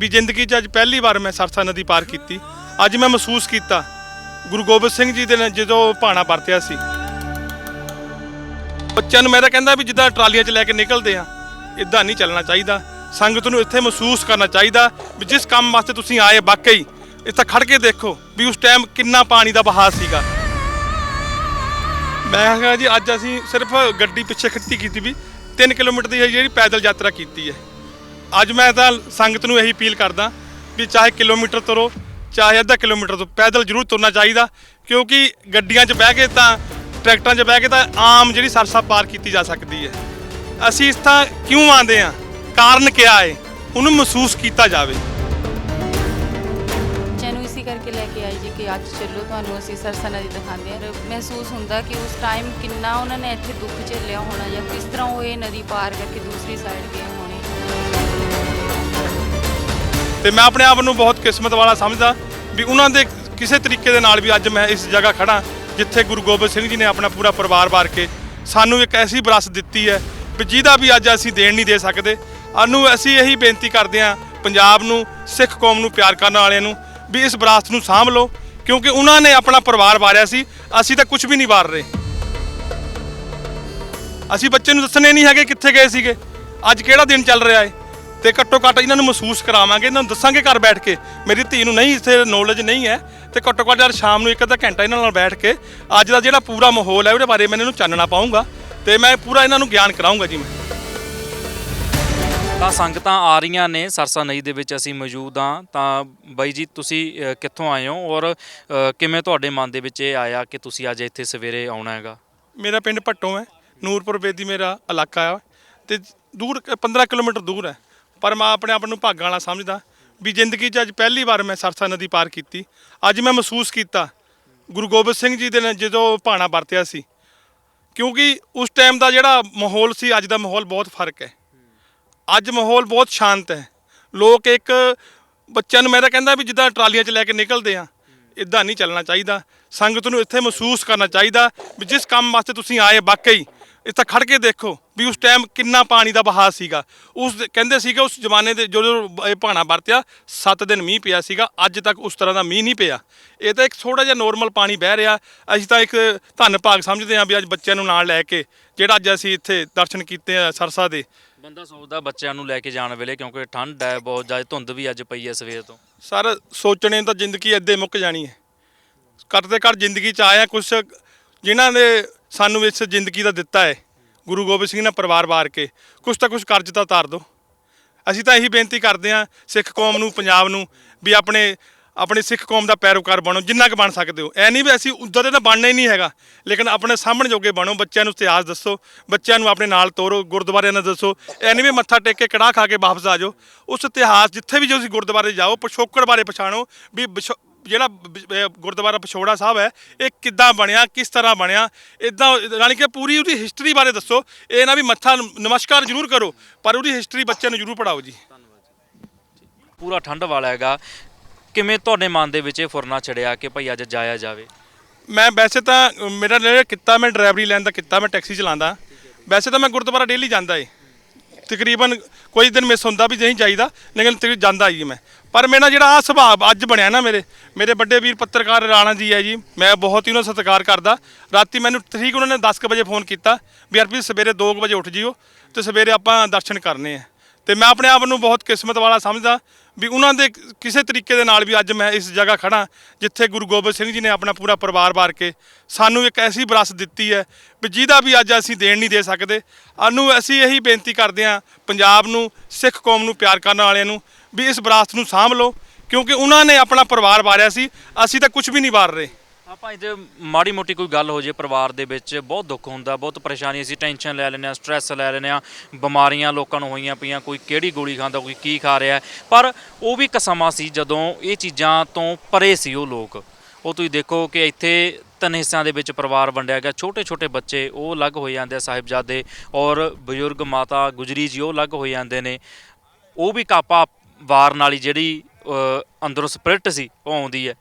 ਵੀ ਜ਼ਿੰਦਗੀ 'ਚ ਅੱਜ ਪਹਿਲੀ ਵਾਰ ਮੈਂ ਸਰਸਾ ਨਦੀ ਪਾਰ ਕੀਤੀ। ਅੱਜ ਮੈਂ ਮਹਿਸੂਸ ਕੀਤਾ ਗੁਰੂ ਗੋਬਿੰਦ ਸਿੰਘ ਜੀ ਦੇ ਨਾਲ ਜਦੋਂ ਭਾਣਾ ਵਰਤਿਆ ਸੀ। ਬੱਚਿਆਂ ਨੂੰ ਮੈਂ ਤਾਂ ਕਹਿੰਦਾ ਵੀ ਜਿੱਦਾਂ ਟਰਾਲੀਆਂ 'ਚ ਲੈ ਕੇ ਨਿਕਲਦੇ ਆ ਇਦਾਂ ਨਹੀਂ ਚੱਲਣਾ ਚਾਹੀਦਾ। ਸੰਗਤ ਨੂੰ ਇੱਥੇ ਮਹਿਸੂਸ ਕਰਨਾ ਚਾਹੀਦਾ ਵੀ ਜਿਸ ਕੰਮ ਵਾਸਤੇ ਤੁਸੀਂ ਆਏ ਵਾਕਈ ਇੱਥੇ ਖੜ ਕੇ ਦੇਖੋ ਵੀ ਉਸ ਟਾਈਮ ਕਿੰਨਾ ਪਾਣੀ ਦਾ ਬਹਾਅ ਸੀਗਾ। ਮੈਂ ਕਿਹਾ ਜੀ ਅੱਜ ਅਸੀਂ ਸਿਰਫ ਗੱਡੀ ਪਿੱਛੇ ਖੱਟੀ ਕੀਤੀ ਵੀ 3 ਕਿਲੋਮੀਟਰ ਦੀ ਜਿਹੜੀ ਪੈਦਲ ਯਾਤਰਾ ਕੀਤੀ ਹੈ। ਅੱਜ ਮੈਂ ਤਾਂ ਸੰਗਤ ਨੂੰ ਇਹੀ ਅਪੀਲ ਕਰਦਾ ਵੀ ਚਾਹੇ ਕਿਲੋਮੀਟਰ ਤੁਰੋ, ਚਾਹੇ ਅੱਧਾ ਕਿਲੋਮੀਟਰ ਤੋਂ ਪੈਦਲ ਜ਼ਰੂਰ ਤੁਰਨਾ ਚਾਹੀਦਾ, ਕਿਉਂਕਿ ਗੱਡੀਆਂ 'ਚ ਬਹਿ ਕੇ ਤਾਂ, ਟਰੈਕਟਰਾਂ 'ਚ ਬਹਿ ਕੇ ਤਾਂ ਆਮ ਜਿਹੜੀ ਸਰਸਾ ਪਾਰ ਕੀਤੀ ਜਾ ਸਕਦੀ ਹੈ। ਅਸੀਂ ਇਸ ਤਾਂ ਕਿਉਂ ਆਂਦੇ ਆ ਕਾਰਨ ਕਿਆ ਹੈ? ਉਹਨੂੰ ਮਹਿਸੂਸ ਕੀਤਾ ਜਾਵੇ। ਬੱਚਿਆਂ ਇਸੇ ਕਰਕੇ ਲੈ ਕੇ ਆਈ ਜੀ ਕਿ ਅੱਜ ਚੱਲੋ ਤੁਹਾਨੂੰ ਅਸੀਂ ਸਰਸਾ ਨਦੀ ਦਿਖਾਉਂਦੇ ਹਾਂ। ਮਹਿਸੂਸ ਹੁੰਦਾ ਕਿ ਉਸ ਟਾਈਮ ਕਿੰਨਾ ਉਹਨਾਂ ਨੇ ਇੱਥੇ ਦੁੱਖ ਝੱਲਿਆ ਹੋਣਾ ਜਾਂ ਕਿਸ ਤਰ੍ਹਾਂ ਉਹ ਇਹ ਨਦੀ ਪਾਰ ਕਰਕੇ ਦੂਸਰੀ ਸਾਈਡ ਗਏ ਤੇ ਮੈਂ ਆਪਣੇ ਆਪ ਨੂੰ ਬਹੁਤ ਕਿਸਮਤ ਵਾਲਾ ਸਮਝਦਾ ਵੀ ਉਹਨਾਂ ਦੇ ਕਿਸੇ ਤਰੀਕੇ ਦੇ ਨਾਲ ਵੀ ਅੱਜ ਮੈਂ ਇਸ ਜਗ੍ਹਾ ਖੜਾ ਜਿੱਥੇ ਗੁਰੂ ਗੋਬਿੰਦ ਸਿੰਘ ਜੀ ਨੇ ਆਪਣਾ ਪੂਰਾ ਪਰਿਵਾਰ ਵਾਰ ਕੇ ਸਾਨੂੰ ਇੱਕ ਐਸੀ ਵਿਰਾਸਤ ਦਿੱਤੀ ਹੈ ਵੀ ਜਿਹਦਾ ਵੀ ਅੱਜ ਅਸੀਂ ਦੇਣ ਨਹੀਂ ਦੇ ਸਕਦੇ। ਸਾਨੂੰ ਅਸੀਂ ਇਹੀ ਬੇਨਤੀ ਕਰਦੇ ਹਾਂ ਪੰਜਾਬ ਨੂੰ, ਸਿੱਖ ਕੌਮ ਨੂੰ ਪਿਆਰ ਕਰਨ ਵਾਲਿਆਂ ਨੂੰ ਵੀ ਇਸ ਵਿਰਾਸਤ ਨੂੰ ਸਾਂਭ ਲਓ, ਕਿਉਂਕਿ ਉਹਨਾਂ ਨੇ ਆਪਣਾ ਪਰਿਵਾਰ ਵਾਰਿਆ ਸੀ, ਅਸੀਂ ਤਾਂ ਕੁਝ ਵੀ ਨਹੀਂ ਵਾਰ ਰਹੇ। ਅਸੀਂ ਬੱਚੇ ਨੂੰ ਦੱਸਣੇ ਨਹੀਂ ਹੈਗੇ ਕਿੱਥੇ ਗਏ ਸੀਗੇ। ਅੱਜ ਕਿਹੜਾ ਦਿਨ ਚੱਲ ਰਿਹਾ ਹੈ? ਤੇ ਘੱਟੋ ਘੱਟ ਇਹਨਾਂ ਨੂੰ ਮਹਿਸੂਸ ਕਰਾਵਾਂਗੇ ਇਹਨਾਂ ਨੂੰ ਦੱਸਾਂਗੇ ਘਰ ਬੈਠ ਕੇ। ਮੇਰੀ ਧੀ ਨੂੰ ਨਹੀਂ ਇੱਥੇ ਨੌਲੇਜ ਨਹੀਂ ਹੈ। ਤੇ ਘੱਟੋ ਘੱਟ ਯਾਰ ਸ਼ਾਮ ਨੂੰ ਇੱਕ ਅੱਧਾ ਘੰਟਾ ਇਹਨਾਂ ਨਾਲ ਬੈਠ ਕੇ ਅੱਜ ਦਾ ਜਿਹੜਾ ਪੂਰਾ ਮਾਹੌਲ ਹੈ ਉਹਦੇ ਬਾਰੇ ਮੈਂ ਇਹਨਾਂ ਨੂੰ ਚਾਨਣਾ ਪਾਉਂਗਾ ਤੇ ਮੈਂ ਪੂਰਾ ਇਹਨਾਂ ਨੂੰ ਗਿਆਨ ਕਰਾਉਂਗਾ ਜੀ ਮੈਂ। ਤਾਂ ਸੰਗਤਾਂ ਆ ਰਹੀਆਂ ਨੇ ਸਰਸਾ ਨਦੀ ਦੇ ਵਿੱਚ ਅਸੀਂ ਮੌਜੂਦ ਹਾਂ। ਤਾਂ ਬਾਈ ਜੀ ਤੁਸੀਂ ਅ, ਕਿੱਥੋਂ ਆਏ ਹੋ? ਔਰ ਅ, ਕਿਵੇਂ ਤੁਹਾਡੇ ਮਨ ਦੇ ਵਿੱਚ ਇਹ ਆਇਆ ਕਿ ਤੁਸੀਂ ਅੱਜ ਇੱਥੇ ਸਵੇਰੇ ਆਉਣਾ ਹੈਗਾ? ਮੇਰਾ ਪਿੰਡ ਭੱਟੋ ਹੈ। ਨੂਰਪੁਰ ਬੇਦੀ ਮੇਰਾ ਇਲਾਕਾ ਹੈ ਤੇ ਦੂਰ 15 ਕਿਲੋਮੀਟਰ ਦੂਰ ਹੈ। ਪਰ ਮੈਂ ਆਪਣੇ ਆਪ ਨੂੰ ਭਾਗਾਂ ਵਾਲਾ ਸਮਝਦਾ ਵੀ ਜ਼ਿੰਦਗੀ 'ਚ ਅੱਜ ਪਹਿਲੀ ਵਾਰ ਮੈਂ ਸਰਸਾ ਨਦੀ ਪਾਰ ਕੀਤੀ। ਅੱਜ ਮੈਂ ਮਹਿਸੂਸ ਕੀਤਾ ਗੁਰੂ ਗੋਬਿੰਦ ਸਿੰਘ ਜੀ ਦੇ ਨਾਲ ਜਦੋਂ ਭਾਣਾ ਵਰਤਿਆ ਸੀ। ਕਿਉਂਕਿ ਉਸ ਟਾਈਮ ਦਾ ਜਿਹੜਾ ਮਾਹੌਲ ਸੀ, ਅੱਜ ਦਾ ਮਾਹੌਲ ਬਹੁਤ ਫ਼ਰਕ ਹੈ। ਅੱਜ ਮਾਹੌਲ ਬਹੁਤ ਸ਼ਾਂਤ ਹੈ। ਲੋਕ ਇੱਕ ਬੱਚਿਆਂ ਨੂੰ ਮੈਂ ਤਾਂ ਕਹਿੰਦਾ ਵੀ ਜਿੱਦਾਂ ਟਰਾਲੀਆਂ 'ਚ ਲੈ ਕੇ ਨਿਕਲਦੇ ਆ ਇਦਾਂ ਨਹੀਂ ਚੱਲਣਾ ਚਾਹੀਦਾ। ਸੰਗਤ ਨੂੰ ਇੱਥੇ ਮਹਿਸੂਸ ਕਰਨਾ ਚਾਹੀਦਾ ਵੀ ਜਿਸ ਕੰਮ ਵਾਸਤੇ ਤੁਸੀਂ ਆਏ, ਵਾਕਈ ਇੱਥੇ ਖੜ ਕੇ ਦੇਖੋ ਵੀ ਉਸ ਟਾਈਮ ਕਿੰਨਾ ਪਾਣੀ ਦਾ ਵਹਾਅ ਸੀਗਾ। ਉਸ ਦੇ- ਕਹਿੰਦੇ ਸੀਗੇ ਉਸ ਜ਼ਮਾਨੇ ਦੇ ਜਦੋਂ ਇਹ ਭਾਣਾ ਵਰਤਿਆ 7 ਦਿਨ ਮੀਂਹ ਪਿਆ ਸੀਗਾ ਅੱਜ ਤੱਕ ਉਸ ਤਰ੍ਹਾਂ ਦਾ ਮੀਂਹ ਨਹੀਂ ਪਿਆ। ਇਹ ਤਾਂ ਇੱਕ ਥੋੜਾ ਜਿਹਾ ਨੋਰਮਲ ਪਾਣੀ ਬਹਿ ਰਿਹਾ। ਅਸੀਂ ਤਾਂ ਇੱਕ ਧੰਨ ਭਾਗ ਸਮਝਦੇ ਹਾਂ ਵੀ ਅੱਜ ਬੱਚਿਆਂ ਨੂੰ ਨਾਲ ਲੈ ਕੇ ਜਿਹੜਾ ਅੱਜ ਅਸੀਂ ਇੱਥੇ ਦਰਸ਼ਨ ਕੀਤੇ ਆ ਸਰਸਾ ਦੇ। ਬੰਦਾ ਸੋਚਦਾ ਬੱਚਿਆਂ ਨੂੰ ਲੈ ਕੇ ਜਾਣ ਵੇਲੇ ਕਿਉਂਕਿ ਠੰਡ ਹੈ ਬਹੁਤ ਜ਼ਿਆਦਾ ਧੁੰਦ ਵੀ ਅੱਜ ਪਈ ਹੈ ਸਵੇਰ ਤੋਂ। ਸਰ ਸੋਚਣੇ ਤਾਂ ਜ਼ਿੰਦਗੀ ਏਦਾਂ ਹੀ ਮੁੱਕ ਜਾਣੀ ਹੈ। ਕਰਦੇ ਕਰ ਜ਼ਿੰਦਗੀ ਚ ਆਇਆ ਕੁਛ ਜਿਨ੍ਹਾਂ ਨੇ ਸਾਨੂੰ ਇਸ ਜ਼ਿੰਦਗੀ ਦਾ ਦਿੱਤਾ ਹੈ। ਗੁਰੂ ਗੋਬਿੰਦ ਸਿੰਘ ਨੇ ਪਰਿਵਾਰ ਵਾਰ ਕੇ। ਕੁਛ ਤਾਂ ਕੁਛ ਕਰਜ਼ ਤਾਂ ਉਤਾਰ ਦਿਓ ਅਸੀਂ ਤਾਂ ਇਹੀ ਬੇਨਤੀ ਕਰਦੇ ਹਾਂ, ਸਿੱਖ ਕੌਮ ਨੂੰ, ਪੰਜਾਬ ਨੂੰ, ਵੀ ਆਪਣੇ ਆਪਣੇ ਸਿੱਖ ਕੌਮ ਦਾ ਪੈਰੋਕਾਰ ਬਣੋ, ਜਿੰਨਾ ਕੁ ਬਣ ਸਕਦੇ ਹੋ। ਐ ਨਹੀਂ ਵੀ ਅਸੀਂ ਉੱਦਾਂ ਦੇ ਤਾਂ ਬਣਨਾ ਹੀ ਨਹੀਂ ਹੈਗਾ। ਲੇਕਿਨ ਆਪਣੇ ਸਾਹਮਣੇ ਜੋਗੇ ਬਣੋ, ਬੱਚਿਆਂ ਨੂੰ ਇਤਿਹਾਸ ਦੱਸੋ, ਬੱਚਿਆਂ ਨੂੰ ਆਪਣੇ ਨਾਲ ਤੋਰੋ, ਗੁਰਦੁਆਰਿਆਂ ਨਾਲ ਦੱਸੋ। ਐ ਨਹੀਂ ਵੀ ਮੱਥਾ ਟੇਕ ਕੇ ਕੜਾਹ ਖਾ ਕੇ ਵਾਪਸ ਆ ਜਾਓ। ਉਸ ਇਤਿਹਾਸ ਜਿੱਥੇ ਵੀ ਤੁਸੀਂ ਗੁਰਦੁਆਰੇ ਜਾਓ, ਪਿਛੋਕੜ ਬਾਰੇ ਪਛਾਣੋ, ਵੀ ਬਿਛੋ- ਜਿਹੜਾ ਗੁਰਦੁਆਰਾ ਪਿਛੋੜਾ ਸਾਹਿਬ ਹੈ ਇਹ ਕਿੱਦਾਂ ਬਣਿਆ ਕਿਸ ਤਰ੍ਹਾਂ ਬਣਿਆ? ਇਦਾਂ ਯਾਨੀ ਕਿ ਪੂਰੀ ਉਹਦੀ ਹਿਸਟਰੀ ਬਾਰੇ ਦੱਸੋ। ਇਹ ਨਾ ਵੀ ਮੱਥਾ ਨਮਸਕਾਰ ਜ਼ਰੂਰ ਕਰੋ ਪਰ ਉਹਦੀ ਹਿਸਟਰੀ ਬੱਚਿਆਂ ਨੂੰ ਜ਼ਰੂਰ ਪੜਾਓ ਜੀ। ਪੂਰਾ ਠੰਡ ਵਾਲਾ ਹੈਗਾ। ਕਿਵੇਂ ਤੁਹਾਡੇ ਮਨ ਦੇ ਵਿੱਚ ਇਹ ਫੁਰਨਾ ਚੜਿਆ ਕਿ ਭਾਈ ਅੱਜ ਜਾਇਆ ਜਾਵੇ? ਮੈਂ ਵੈਸੇ ਤਾਂ ਮੇਰਾ ਕਿੱਤਾ ਮੈਂ ਡਰਾਈਵਰੀ ਲੈਣ ਦਾ ਕਿੱਤਾ ਮੈਂ ਟੈਕਸੀ ਚਲਾਉਂਦਾ। ਵੈਸੇ ਤਾਂ ਮੈਂ ਗੁਰਦੁਆਰਾ ਡੇਲੀ ਜਾਂਦਾ ਏ। ਤਕਰੀਬਨ ਕੋਈ ਦਿਨ ਮਿਸ ਹੁੰਦਾ ਵੀ ਨਹੀਂ ਜਾਈਦਾ, ਲੇਕਿਨ ਤਕਰੀਬਨ ਜਾਂਦਾ ਹੀ ਮੈਂ। ਪਰ ਮੇਰਾ ਜਿਹੜਾ ਆ ਸੁਭਾਅ ਅੱਜ ਬਣਿਆ ਨਾ ਮੇਰੇ ਮੇਰੇ ਵੱਡੇ ਵੀਰ ਪੱਤਰਕਾਰ ਰਾਣਾ ਜੀ ਹੈ ਜੀ, ਮੈਂ ਬਹੁਤ ਹੀ ਉਹਨਾਂ ਦਾ ਸਤਿਕਾਰ ਕਰਦਾ। ਰਾਤੀ ਮੈਨੂੰ ਠੀਕ ਉਹਨਾਂ ਨੇ 10:00 ਵਜੇ ਫੋਨ ਕੀਤਾ ਵੀ ਹਰਪ੍ਰੀਤ ਸਵੇਰੇ 2 ਵਜੇ ਉੱਠ ਜਿਓ ਤੇ ਸਵੇਰੇ ਆਪਾਂ ਦਰਸ਼ਨ ਕਰਨੇ ਆ। ਤੇ ਮੈਂ ਆਪਣੇ ਆਪ ਨੂੰ ਬਹੁਤ ਕਿਸਮਤ ਵਾਲਾ ਸਮਝਦਾ ਵੀ ਉਹਨਾਂ ਦੇ ਕਿਸੇ ਤਰੀਕੇ ਦੇ ਨਾਲ ਵੀ ਅੱਜ ਮੈਂ ਇਸ ਜਗ੍ਹਾ ਖੜਾ ਜਿੱਥੇ ਗੁਰੂ ਗੋਬਿੰਦ ਸਿੰਘ ਜੀ ਨੇ ਆਪਣਾ ਪੂਰਾ ਪਰਿਵਾਰ ਵਾਰ ਕੇ ਸਾਨੂੰ ਇੱਕ ਐਸੀ ਵਿਰਾਸਤ ਦਿੱਤੀ ਹੈ ਵੀ ਜਿਹਦਾ ਵੀ ਅੱਜ ਅਸੀਂ ਦੇਣ ਨਹੀਂ ਦੇ ਸਕਦੇ। ਸਾਨੂੰ ਅਸੀਂ ਇਹੀ ਬੇਨਤੀ ਕਰਦੇ ਹਾਂ ਪੰਜਾਬ ਨੂੰ, ਸਿੱਖ ਕੌਮ ਨੂੰ ਪਿਆਰ ਕਰਨ ਵਾਲਿਆਂ ਨੂੰ ਵੀ ਇਸ ਵਿਰਾਸਤ ਨੂੰ ਸਾਂਭ ਲਓ ਕਿਉਂਕਿ ਉਹਨਾਂ ਨੇ ਆਪਣਾ ਪਰਿਵਾਰ ਵਾਰਿਆ ਸੀ। ਅਸੀਂ ਤਾਂ ਕੁਝ ਵੀ ਨਹੀਂ ਵਾਰ ਰਹੇ। ਆਪਾਂ ਜੇ ਮਾੜੀ ਮੋਟੀ ਕੋਈ ਗੱਲ ਹੋ ਜੇ ਪਰਿਵਾਰ ਦੇ ਵਿੱਚ, ਬਹੁਤ ਦੁੱਖ ਹੁੰਦਾ, ਬਹੁਤ ਪਰੇਸ਼ਾਨੀ, ਅਸੀਂ ਟੈਨਸ਼ਨ ਲੈ ਲੈਂਦੇ ਆ ਸਟ੍ਰੈਸ ਲੈ ਲੈਂਦੇ ਆ ਬਿਮਾਰੀਆਂ ਲੋਕਾਂ ਨੂੰ ਹੋਈਆਂ ਪਈਆਂ, ਕੋਈ ਕਿਹੜੀ ਗੋਲੀ ਖਾਂਦਾ, ਕੋਈ ਕੀ ਖਾ ਰਿਹਾ ਪਰ ਉਹ ਵੀ ਇੱਕ ਸਮਾਂ ਸੀ ਜਦੋਂ ਇਹ ਚੀਜ਼ਾਂ ਤੋਂ ਪਰੇ ਸੀ ਉਹ ਲੋਕ। ਉਹ ਤੁਸੀਂ ਦੇਖੋ ਕਿ ਇੱਥੇ ਤਿੰਨ ਹਿੱਸਿਆਂ ਦੇ ਵਿੱਚ ਪਰਿਵਾਰ ਵੰਡਿਆ ਗਿਆ ਛੋਟੇ ਛੋਟੇ ਬੱਚੇ, ਉਹ ਅਲੱਗ ਹੋ ਜਾਂਦੇ ਆ ਸਾਹਿਬਜ਼ਾਦੇ ਔਰ ਬਜ਼ੁਰਗ ਮਾਤਾ ਗੁਜਰੀ ਜੀ, ਉਹ ਅਲੱਗ ਹੋ ਜਾਂਦੇ ਨੇ। ਉਹ ਵੀ ਕਾਪਾ ਵਾਰ ਨਾਲ ਜਿਹੜੀ ਅੰਦਰੋਂ ਸਪਿਰਿਟ ਸੀ, ਉਹ ਆਉਂਦੀ ਹੈ।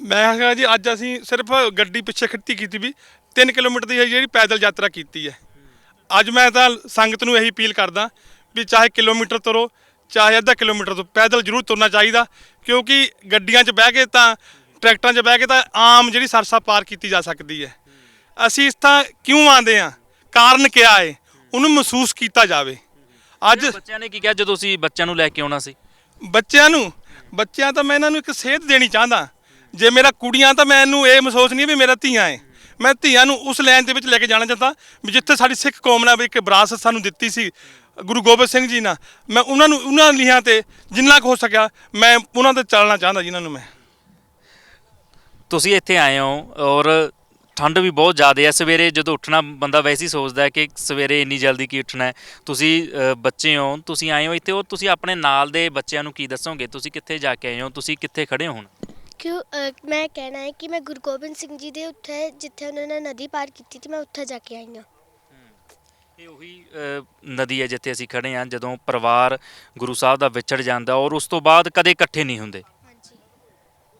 ਮੈਂ ਕਿਹਾ ਜੀ ਅੱਜ ਅਸੀਂ ਸਿਰਫ ਗੱਡੀ ਪਿੱਛੇ ਖੱਟੀ ਕੀਤੀ ਵੀ 3 ਕਿਲੋਮੀਟਰ ਦੀ ਜਿਹੜੀ ਪੈਦਲ ਯਾਤਰਾ ਕੀਤੀ ਹੈ। ਅੱਜ ਮੈਂ ਤਾਂ ਸੰਗਤ ਨੂੰ ਇਹੀ ਅਪੀਲ ਕਰਦਾ ਵੀ ਚਾਹੇ ਕਿਲੋਮੀਟਰ ਤੁਰੋ ਚਾਹੇ ਅੱਧਾ ਕਿਲੋਮੀਟਰ ਤੋਂ ਪੈਦਲ ਜ਼ਰੂਰ ਤੁਰਨਾ ਚਾਹੀਦਾ ਕਿਉਂਕਿ ਗੱਡੀਆਂ 'ਚ ਬਹਿ ਕੇ ਤਾਂ ਟਰੈਕਟਰਾਂ 'ਚ ਬਹਿ ਕੇ ਤਾਂ ਆਮ ਜਿਹੜੀ ਸਰਸਾ ਪਾਰ ਕੀਤੀ ਜਾ ਸਕਦੀ ਹੈ। ਅਸੀਂ ਇਸ ਤਾਂ ਕਿਉਂ ਆਂਦੇ ਆ ਕਾਰਨ ਕਿਆ ਹੈ? ਉਹਨੂੰ ਮਹਿਸੂਸ ਕੀਤਾ ਜਾਵੇ। ਅੱਜ ਬੱਚਿਆਂ ਨੇ ਕੀ ਕਿਹਾ ਜਦੋਂ ਤੁਸੀਂ ਬੱਚਿਆਂ ਨੂੰ ਲੈ ਕੇ ਆਉਣਾ ਸੀ? ਬੱਚਿਆਂ ਨੂੰ ਬੱਚਿਆਂ ਤਾਂ ਮੈਂ ਇਹਨਾਂ ਨੂੰ ਇੱਕ ਸੇਧ ਦੇਣੀ ਚਾਹੁੰਦਾ। ਜੇ ਮੇਰਾ ਕੁੜੀਆਂ ਤਾਂ ਮੈਨੂੰ ਇਹ ਮਹਿਸੂਸ ਨਹੀਂ ਵੀ ਮੇਰਾ ਧੀਆਂ ਹੈ ਮੈਂ ਧੀਆਂ ਨੂੰ ਉਸ ਲਾਈਨ ਦੇ ਵਿੱਚ ਲੈ ਕੇ ਜਾਣਾ ਚਾਹੁੰਦਾ ਵੀ ਜਿੱਥੇ ਸਾਡੀ ਸਿੱਖ ਕੌਮ ਨੇ ਵੀ ਇੱਕ ਵਿਰਾਸਤ ਸਾਨੂੰ ਦਿੱਤੀ ਸੀ, ਗੁਰੂ ਗੋਬਿੰਦ ਸਿੰਘ ਜੀ ਨਾਲ। ਮੈਂ ਉਹਨਾਂ ਨੂੰ, ਉਹਨਾਂ ਲੀਹਾਂ ਤੇ ਜਿੰਨਾ ਕੁ ਹੋ ਸਕਿਆ, ਮੈਂ ਉਹਨਾਂ ਤੇ ਚੱਲਣਾ ਚਾਹੁੰਦਾ ਜਿਨ੍ਹਾਂ ਨੂੰ ਮੈਂ। ਤੁਸੀਂ ਇੱਥੇ ਆਏ ਹੋ ਔਰ ਠੰਡ ਵੀ ਬਹੁਤ ਜ਼ਿਆਦਾ ਹੈ ਸਵੇਰੇ ਜਦੋਂ ਉੱਠਣਾ, ਬੰਦਾ ਵੈਸੇ ਹੀ ਸੋਚਦਾ ਹੈ ਕਿ ਸਵੇਰੇ ਇੰਨੀ ਜਲਦੀ ਕੀ ਉੱਠਣਾ ਹੈ। ਤੁਸੀਂ ਬੱਚੇ ਹੋ, ਤੁਸੀਂ ਆਏ ਹੋ ਇੱਥੇ ਔਰ ਤੁਸੀਂ ਆਪਣੇ ਨਾਲ ਦੇ ਬੱਚਿਆਂ ਨੂੰ ਕੀ ਦੱਸੋਗੇ? ਤੁਸੀਂ ਕਿੱਥੇ ਜਾ ਕੇ ਆਏ ਹੋ? ਤੁਸੀਂ ਕਿੱਥੇ ਖੜੇ ਹੋ ਹੁਣ? ਕਿਉਂ ਅ, ਮੈਂ ਕਹਿਣਾ ਹੈ ਕਿ ਮੈਂ ਗੁਰੂ ਗੋਬਿੰਦ ਸਿੰਘ ਜੀ ਦੇ ਉੱਥੇ ਜਿੱਥੇ ਉਹਨਾਂ ਨੇ ਨਦੀ ਪਾਰ ਕੀਤੀ ਸੀ ਮੈਂ ਉੱਥੇ ਜਾ ਕੇ ਆਈ ਹਾਂ। ਇਹ ਉਹੀ ਅ, ਨਦੀ ਹੈ ਜਿੱਥੇ ਅਸੀਂ ਖੜੇ ਹਾਂ ਜਦੋਂ ਪਰਿਵਾਰ ਗੁਰੂ ਸਾਹਿਬ ਦਾ ਵਿਛੜ ਜਾਂਦਾ ਔਰ ਉਸ ਤੋਂ ਬਾਅਦ ਕਦੇ ਇਕੱਠੇ ਨਹੀਂ ਹੁੰਦੇ। ਹਾਂਜੀ।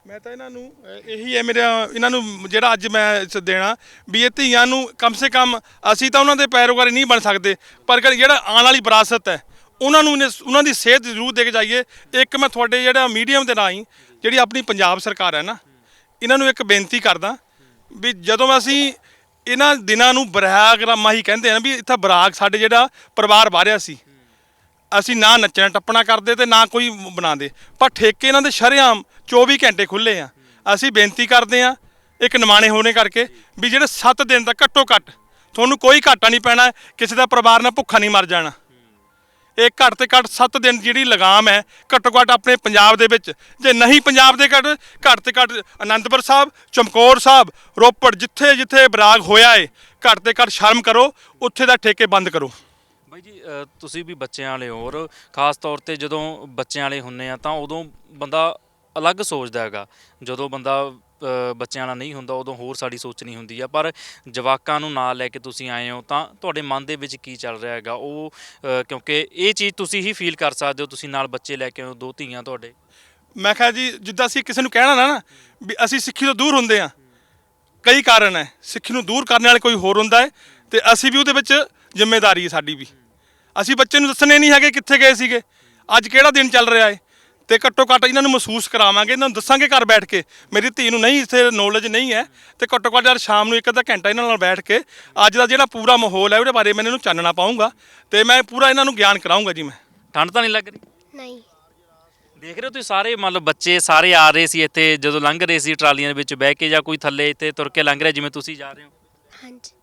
ਮੈਂ ਤਾਂ ਇਹਨਾਂ ਨੂੰ ਅਹ, ਇਹੀ ਹੈ ਮੇਰਾ ਇਹਨਾਂ ਨੂੰ ਜਿਹੜਾ ਅੱਜ ਮੈਂ ਇਸ ਦੇਣਾ ਵੀ ਇਹ ਧੀਆਂ ਨੂੰ ਕਮ ਸੇ ਕਮ ਅਸੀਂ ਤਾਂ ਉਹਨਾਂ ਦੇ ਪੈਰੋਕਾਰੀ ਨਹੀਂ ਬਣ ਸਕਦੇ ਪਰ ਜਿਹੜਾ ਆਉਣ ਵਾਲੀ ਵਿਰਾਸਤ ਹੈ ਉਹਨਾਂ ਨੂੰ ਇਹਨੇ- ਉਹਨਾਂ ਦੀ ਸੇਧ ਜ਼ਰੂਰ ਦੇ ਕੇ ਜਾਈਏ। ਇੱਕ ਮੈਂ ਤੁਹਾਡੇ ਜਿਹੜਾ ਮੀਡੀਅਮ ਦੇ ਰਾਹੀਂ, ਜਿਹੜੀ ਆਪਣੀ ਪੰਜਾਬ ਸਰਕਾਰ ਹੈ ਨਾ, ਇਹਨਾਂ ਨੂੰ ਇੱਕ ਬੇਨਤੀ ਕਰਦਾ ਵੀ ਜਦੋਂ ਅਸੀਂ ਇਹਨਾਂ ਦਿਨਾਂ ਨੂੰ ਬਰਾਗਰਾਮਾ ਹੀ ਕਹਿੰਦੇ ਆ ਨਾ ਵੀ ਇੱਥੇ ਬਰਾਗ ਸਾਡੇ ਜਿਹੜਾ ਪਰਿਵਾਰ ਵਾਰਿਆ ਸੀ, ਅਸੀਂ ਨਾ ਨੱਚਣਾ ਟੱਪਣਾ ਕਰਦੇ ਤੇ ਨਾ ਕੋਈ ਬਣਾਉਂਦੇ। ਪਰ ਠੇਕੇ ਇਹਨਾਂ ਦੇ ਸ਼ਰੇਆਮ 24 ਘੰਟੇ ਖੁੱਲੇ ਆ। ਅਸੀਂ ਬੇਨਤੀ ਕਰਦੇ ਆ ਇੱਕ ਨਿਮਾਣੇ ਹੋਣੇ ਕਰਕੇ ਵੀ ਜਿਹੜੇ 7 ਦਿਨ ਦਾ ਘੱਟੋ ਘੱਟ, ਤੁਹਾਨੂੰ ਕੋਈ ਘਾਟਾ ਨਹੀਂ ਪੈਣਾ, ਕਿਸੇ ਦਾ ਪਰਿਵਾਰ ਨਾਲ ਭੁੱਖਾ ਨਹੀਂ ਮਰ ਜਾਣਾ। ਇਹ ਘੱਟ ਤੇ ਘੱਟ 7 ਦਿਨ ਜਿਹੜੀ ਲਗਾਮ ਹੈ, ਘੱਟੋ ਘੱਟ ਆਪਣੇ ਪੰਜਾਬ ਦੇ ਵਿੱਚ। ਜੇ ਨਹੀਂ ਪੰਜਾਬ ਦੇ ਘੱਟ ਘੱਟ ਤੇ ਘੱਟ ਅਨੰਦਪੁਰ ਸਾਹਿਬ, ਚਮਕੌਰ ਸਾਹਿਬ, ਰੋਪੜ ਜਿੱਥੇ ਜਿੱਥੇ ਬਰਾਗ ਹੋਇਆ ਏ, ਘੱਟ ਤੇ ਘੱਟ ਸ਼ਰਮ ਕਰੋ, ਉੱਥੇ ਦਾ ਠੇਕੇ ਬੰਦ ਕਰੋ। ਬਾਈ ਜੀ ਤੁਸੀਂ ਵੀ ਬੱਚਿਆਂ ਵਾਲੇ ਹੋ ਔਰ ਖਾਸ ਤੌਰ ਤੇ ਜਦੋਂ ਬੱਚਿਆਂ ਵਾਲੇ ਹੁੰਨੇ ਆ, ਤਾਂ ਉਦੋਂ ਬੰਦਾ ਅਲੱਗ ਸੋਚਦਾ ਹੈਗਾ। ਜਦੋਂ ਬੰਦਾ ਬੱਚਿਆਂ ਨਾਲ ਨਹੀਂ ਹੁੰਦਾ, ਉਦੋਂ ਹੋਰ ਸਾਡੀ ਸੋਚਣੀ ਹੁੰਦੀ ਆ। ਪਰ ਜਵਾਕਾਂ ਨੂੰ ਨਾਲ ਲੈ ਕੇ ਤੁਸੀਂ ਆਏ ਹੋ ਤਾਂ ਤੁਹਾਡੇ ਮਨ ਦੇ ਵਿੱਚ ਕੀ ਚੱਲ ਰਿਹਾ ਹੈਗਾ? ਉਹ ਕਿਉਂਕਿ ਇਹ ਚੀਜ਼ ਤੁਸੀਂ ਹੀ ਫੀਲ ਕਰ ਸਕਦੇ ਹੋ, ਤੁਸੀਂ ਨਾਲ ਬੱਚੇ ਲੈ ਕੇ ਆਏ ਹੋ, ਦੋ ਧੀਆਂ ਤੁਹਾਡੇ। ਮੈਂ ਕਿਹਾ ਜੀ, ਜਿੱਦਾਂ ਅਸੀਂ ਕਿਸੇ ਨੂੰ ਕਹਿਣਾ ਨਾ ਨਾ ਵੀ ਅਸੀਂ ਸਿੱਖੀ ਤੋਂ ਦੂਰ ਹੁੰਦੇ ਆ ਕਈ ਕਾਰਨ ਹੈ। ਸਿੱਖੀ ਨੂੰ ਦੂਰ ਕਰਨ ਵਾਲੇ ਕੋਈ ਹੋਰ ਹੁੰਦਾ ਹੈ ਤੇ ਅਸੀਂ ਵੀ ਉਹਦੇ ਵਿੱਚ ਜ਼ਿੰਮੇਵਾਰੀ ਹੈ ਸਾਡੀ ਵੀ। ਅਸੀਂ ਬੱਚੇ ਨੂੰ ਦੱਸਣੇ ਨਹੀਂ ਹੈਗੇ ਕਿੱਥੇ ਗਏ ਸੀਗੇ। ਅੱਜ ਕਿਹੜਾ ਦਿਨ ਚੱਲ ਰਿਹਾ ਹੈ? ਤੇ ਘੱਟੋ ਘੱਟ ਇਹਨਾਂ ਨੂੰ ਮਹਿਸੂਸ ਕਰਾਵਾਂਗੇ ਇਹਨਾਂ ਨੂੰ ਦੱਸਾਂਗੇ ਘਰ ਬੈਠ ਕੇ। ਮੇਰੀ ਧੀ ਨੂੰ ਨਹੀਂ ਇੱਥੇ ਨੌਲੇਜ ਨਹੀਂ ਹੈ। ਤੇ ਘੱਟੋ ਘੱਟ ਯਾਰ ਸ਼ਾਮ ਨੂੰ ਇੱਕ ਅੱਧਾ ਘੰਟਾ ਇਹਨਾਂ ਨਾਲ ਬੈਠ ਕੇ ਅੱਜ ਦਾ ਜਿਹੜਾ ਪੂਰਾ ਮਾਹੌਲ ਹੈ ਉਹਦੇ ਬਾਰੇ ਮੈਂ ਇਹਨਾਂ ਨੂੰ ਚਾਨਣਾ ਪਾਉਂਗਾ ਤੇ ਮੈਂ ਪੂਰਾ ਇਹਨਾਂ ਨੂੰ ਗਿਆਨ ਕਰਾਉਂਗਾ ਜੀ ਮੈਂ। ਠੰਡ ਤਾਂ ਨਹੀਂ ਲੱਗ ਰਹੀ? ਨਹੀਂ। ਦੇਖ ਰਹੇ ਹੋ ਤੁਸੀਂ ਸਾਰੇ ਮੰਨ ਲਓ ਬੱਚੇ ਸਾਰੇ ਆ ਰਹੇ ਸੀ ਇੱਥੇ ਜਦੋਂ ਲੰਘ ਰਹੇ ਸੀ ਟਰਾਲੀਆਂ ਦੇ ਵਿੱਚ ਬਹਿ ਕੇ ਜਾਂ ਕੋਈ ਥੱਲੇ ਇੱਥੇ ਤੁਰ ਕੇ ਲੰਘ ਰਿਹਾ ਜਿਵੇਂ ਤੁਸੀਂ ਜਾ ਰਹੇ ਹੋ? ਹਾਂਜੀ।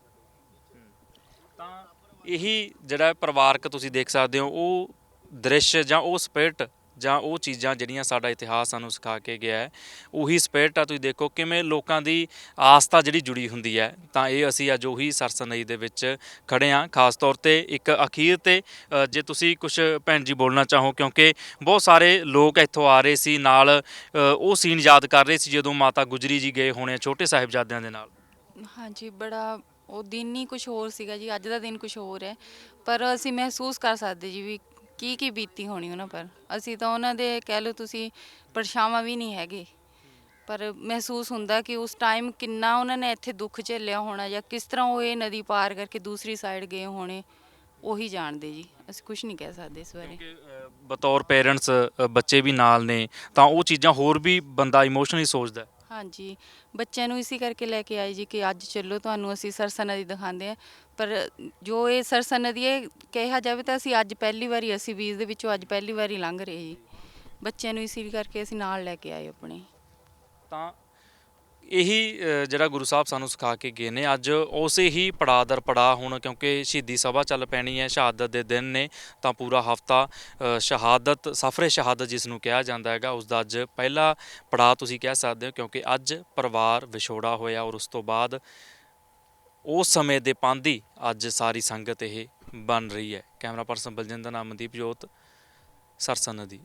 ਤਾਂ ਇਹੀ ਜਿਹੜਾ ਪਰਿਵਾਰਕ ਤੁਸੀਂ ਦੇਖ ਸਕਦੇ ਹੋ ਉਹ ਦ੍ਰਿਸ਼ ਜਾਂ ਉਹ ਸਪਿਰਟ ਜਾਂ ਉਹ ਚੀਜ਼ਾਂ ਜਿਹੜੀਆਂ ਸਾਡਾ ਇਤਿਹਾਸ ਸਾਨੂੰ ਸਿਖਾ ਕੇ ਗਿਆ ਹੈ ਉਹੀ ਸਪਿਰਟ ਆ ਤੁਸੀਂ ਦੇਖੋ ਕਿਵੇਂ ਲੋਕਾਂ ਦੀ ਆਸਥਾ ਜਿਹੜੀ ਜੁੜੀ ਹੁੰਦੀ ਹੈ ਤਾਂ ਇਹ ਅਸੀਂ ਅੱਜ ਉਹੀ ਸਰਸਨਈ ਦੇ ਵਿੱਚ ਖੜੇ ਹਾਂ। ਖਾਸ ਤੌਰ ਤੇ ਇੱਕ ਅਖੀਰ ਤੇ ਅ, ਜੇ ਤੁਸੀਂ ਕੁਝ ਭੈਣ ਜੀ ਬੋਲਣਾ ਚਾਹੋ ਕਿਉਂਕਿ ਬਹੁਤ ਸਾਰੇ ਲੋਕ ਇੱਥੋਂ ਆ ਰਹੇ ਸੀ ਨਾਲ ਅ, ਉਹ ਸੀਨ ਯਾਦ ਕਰ ਰਹੇ ਸੀ ਜਦੋਂ ਮਾਤਾ ਗੁਜਰੀ ਜੀ ਗਏ ਹੋਣੇ ਛੋਟੇ ਸਾਹਿਬਜ਼ਾਦਿਆਂ ਦੇ ਨਾਲ। ਹਾਂਜੀ ਬੜਾ ਉਹ ਦਿਨ ਹੀ ਕੁਝ ਹੋਰ ਸੀਗਾ ਜੀ ਅੱਜ ਦਾ ਦਿਨ ਕੁਝ ਹੋਰ ਹੈ। ਪਰ ਅਸੀਂ ਮਹਿਸੂਸ ਕਰ ਸਕਦੇ ਜੀ ਵੀ ਕੀ ਕੀ ਬੀਤੀ ਹੋਣੀ ਉਹਨਾਂ ਪਰ? ਅਸੀਂ ਤਾਂ ਉਹਨਾਂ ਦੇ ਕਹਿ ਲਓ ਤੁਸੀਂ ਪਰਛਾਵਾਂ ਵੀ ਨਹੀਂ ਹੈਗੇ। ਪਰ ਮਹਿਸੂਸ ਹੁੰਦਾ ਕਿ ਉਸ ਟਾਈਮ ਕਿੰਨਾ ਉਹਨਾਂ ਨੇ ਇੱਥੇ ਦੁੱਖ ਝੱਲਿਆ ਹੋਣਾ ਜਾਂ ਕਿਸ ਤਰ੍ਹਾਂ ਉਹ ਇਹ ਨਦੀ ਪਾਰ ਕਰਕੇ ਦੂਸਰੀ ਸਾਈਡ ਗਏ ਹੋਣੇ ਉਹੀ ਜਾਣਦੇ ਜੀ। ਅਸੀਂ ਕੁਝ ਨਹੀਂ ਕਹਿ ਸਕਦੇ ਇਸ ਬਾਰੇ। ਬਤੌਰ ਪੇਰੈਂਟਸ ਬੱਚੇ ਵੀ ਨਾਲ ਨੇ ਤਾਂ ਉਹ ਚੀਜ਼ਾਂ ਹੋਰ ਵੀ ਬੰਦਾ ਇਮੋਸ਼ਨਲੀ ਸੋਚਦਾ। ਹਾਂਜੀ। ਬੱਚਿਆਂ ਨੂੰ ਇਸੇ ਕਰਕੇ ਲੈ ਕੇ ਆਏ ਜੀ ਕਿ ਅੱਜ ਚੱਲੋ ਤੁਹਾਨੂੰ ਅਸੀਂ ਸਰਸਾ ਨਦੀ ਦਿਖਾਉਂਦੇ ਆ ਪਰ ਜੋ ਇਹ ਸਰਸਾ ਹੈ ਕਿਹਾ ਜਾਵੇ ਤਾਂ ਅਸੀਂ ਅੱਜ ਪਹਿਲੀ ਵਾਰੀ ਅਸੀਂ ਵੀ ਦੇ ਵਿੱਚੋਂ ਅੱਜ ਪਹਿਲੀ ਵਾਰੀ ਲੰਘ ਰਹੇ ਜੀ। ਬੱਚਿਆਂ ਨੂੰ ਇਸੇ ਕਰਕੇ ਅਸੀਂ ਨਾਲ ਲੈ ਕੇ ਆਏ ਆਪਣੇ। ਤਾਂ ਇਹੀ ਅ, ਜਿਹੜਾ ਗੁਰੂ ਸਾਹਿਬ ਸਾਨੂੰ ਸਿਖਾ ਕੇ ਗਏ ਨੇ। ਅੱਜ ਉਸੇ ਹੀ ਪੜਾਅ ਦਰ ਪੜਾਅ ਹੁਣ ਕਿਉਂਕਿ ਸ਼ਹੀਦੀ ਸਭਾ ਚੱਲ ਪੈਣੀ ਹੈ ਸ਼ਹਾਦਤ ਦੇ ਦਿਨ ਨੇ ਤਾਂ ਪੂਰਾ ਹਫਤਾ ਸ਼ਹਾਦਤ ਸਫਰੇ ਸ਼ਹਾਦਤ ਜਿਸ ਨੂੰ ਕਿਹਾ ਜਾਂਦਾ ਹੈਗਾ ਉਸ ਦਾ ਅੱਜ ਪਹਿਲਾ ਪੜਾਅ ਤੁਸੀਂ ਕਹਿ ਸਕਦੇ ਹੋ ਕਿਉਂਕਿ ਅੱਜ ਪਰਿਵਾਰ ਵਿਛੋੜਾ ਹੋਇਆ ਔਰ ਉਸ ਤੋਂ ਬਾਅਦ ਉਸ ਸਮੇਂ ਦੇ ਪਾਂਦੀ ਅੱਜ ਸਾਰੀ ਸੰਗਤ ਇਹ ਬਣ ਰਹੀ ਹੈ। ਕੈਮਰਾ ਪਰਸਨ ਬਲਜਿੰਦਰ ਨਾਮ ਮਨਦੀਪ ਜੋਤ, ਸਰਸਾ ਨਦੀ।